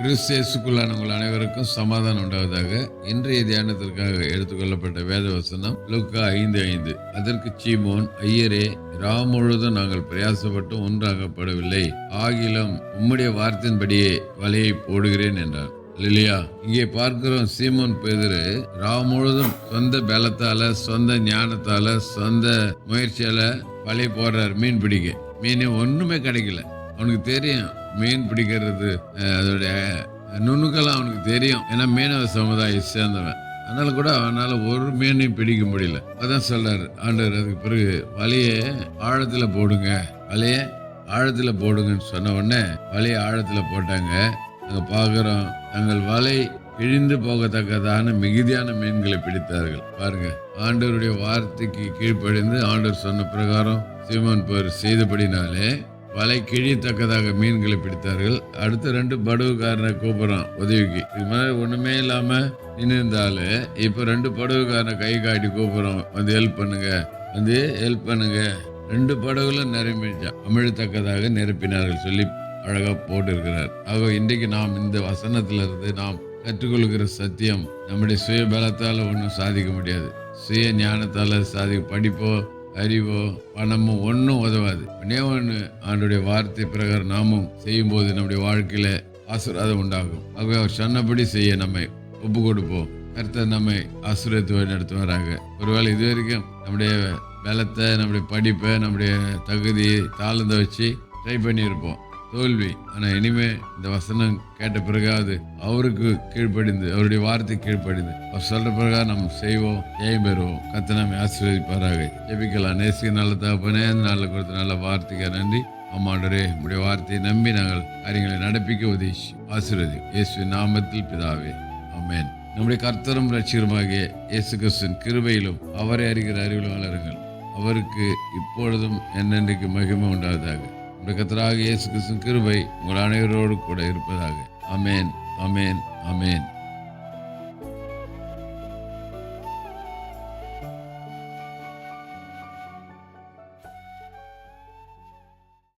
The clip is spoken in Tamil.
கிறிஸ்தேசுக்குள்ளானவங்கள் அனைவருக்கும் சமாதானம் உண்டாவதாக. இன்றைய தியானத்திற்காக எடுத்துக்கொள்ளப்பட்ட வேத வசனம் லுக்கா ஐந்து ஐந்து. அதற்கு சீமோன் ஐயரே ராம் முழுதும் நாங்கள் பிரயாசப்பட்டு ஒன்றாகப்படவில்லை. ஆகிலும் உம்முடைய வார்த்தையின்படியே வலையை போடுகிறேன் என்றார். இல்லையா இங்கே பார்க்கிறோம் சீமோன் பேதரு ராம் முழுதும் சொந்த பலத்தால சொந்த ஞானத்தால சொந்த முயற்சியால வலை போடுறார் மீன் பிடிக்க மீன் ஒண்ணுமே கிடைக்கல. அவனுக்கு தெரியும் மீன் பிடிக்கிறது அதோடைய நுணுக்கெல்லாம் அவனுக்கு தெரியும். ஏன்னா மீனவ சமுதாயம் சேர்ந்தவன். அதனால கூட அவனால் ஒரு மீனையும் பிடிக்க முடியல. அதான் சொல்றாரு. ஆண்டவர் அதுக்கு பிறகு வலையை ஆழத்தில் போடுங்க. வலையை ஆழத்தில் போடுங்கன்னு சொன்ன உடனே வலையை ஆழத்தில் போட்டாங்க. நாங்கள் பார்க்குறோம் தங்கள் வலை இழிந்து போகத்தக்கதான மிகுதியான மீன்களை பிடித்தார்கள். பாருங்க ஆண்டவருடைய வார்த்தைக்கு கீழ்ப்படிந்து ஆண்டவர் சொன்ன பிரகாரம் சீமான் போர் செய்தபடினாலே வலை கிழித்தக்கதாக மீன்களை பிடித்தார்கள். அடுத்த ரெண்டு படகுக்காரனை கூப்பிடுறான் உதவிக்கு. இது மாதிரி ஒண்ணுமே இல்லாம நின்றுந்தாலே இப்போ ரெண்டு படகுக்காரனை கை காட்டி கூப்பிடுறோம் வந்து ஹெல்ப் பண்ணுங்க வந்து ஹெல்ப் பண்ணுங்க. ரெண்டு படகுல நிரம்பிச்சான் அமிழத்தக்கதாக நிரப்பினார்கள் சொல்லி அழகா போட்டு இருக்கிறார் ஆக இன்றைக்கு நாம் இந்த வசனத்துல இருந்து நாம் கற்றுக்கொள்கிற சத்தியம் நம்முடைய சுயபலத்தால ஒன்றும் சாதிக்க முடியாது. சுய ஞானத்தால சாதி படிப்போ அறிவோ பணமோ ஒன்றும் உதவாது. ஒன்னே ஒன்று ஆண்டுடைய வார்த்தை பிரகாரம் நாமும் செய்யும்போது நம்முடைய வாழ்க்கையில் ஆசீர்வாதம் உண்டாகும். ஆகவே அவர் சொன்னபடி செய்ய நம்மை ஒப்பு கொடுப்போம் கர்த்தர் நம்மை ஆசீர்வத்து வழி நடத்துவாராங்க ஒருவேளை இது வரைக்கும் நம்முடைய பலத்தை நம்முடைய படிப்பை நம்முடைய தகுதி தாழ்ந்த வச்சு ட்ரை பண்ணியிருப்போம். தோல்வி. ஆனால் இனிமே இந்த வசனம் கேட்ட பிறகாவது அவருக்கு கீழ்ப்படிந்து அவருடைய வார்த்தை கீழ்ப்படிந்து. அவர் சொல்ற பிரகாரம் நம்ம செய்வோம் ஜெயம் பெறுவோம். கத்த நம்ம ஆசீர்வதிப்பாராக. ஜெபிக்கலாம். நேசிக்க நல்ல தகப்பனே நல்ல நாளில் கொடுத்த நல்ல வார்த்தைக்கு நன்றி. அம்மாண்டரே உடைய வார்த்தையை நம்பி நாங்கள் காரியங்களை நடப்பிக்க உதவி ஆசீர்வதி இயேசு நாமத்தில் பிதாவே அம்மேன் நம்முடைய கர்த்தரும் ரட்சிகருமாகிய இயேசு கிறிஸ்தன் கிருபையிலும் அவரை அறிகிற அறிவிலும் வளருங்கள் அவருக்கு இப்பொழுதும் என்னென்றைக்கு மகிமை உண்டாவதாக. நம்முடைய இயேசு கிறிஸ்துவின் கிருபை உங்கள் அனைவரோடு கூட இருப்பதாக. அமேன் அமேன் அமேன்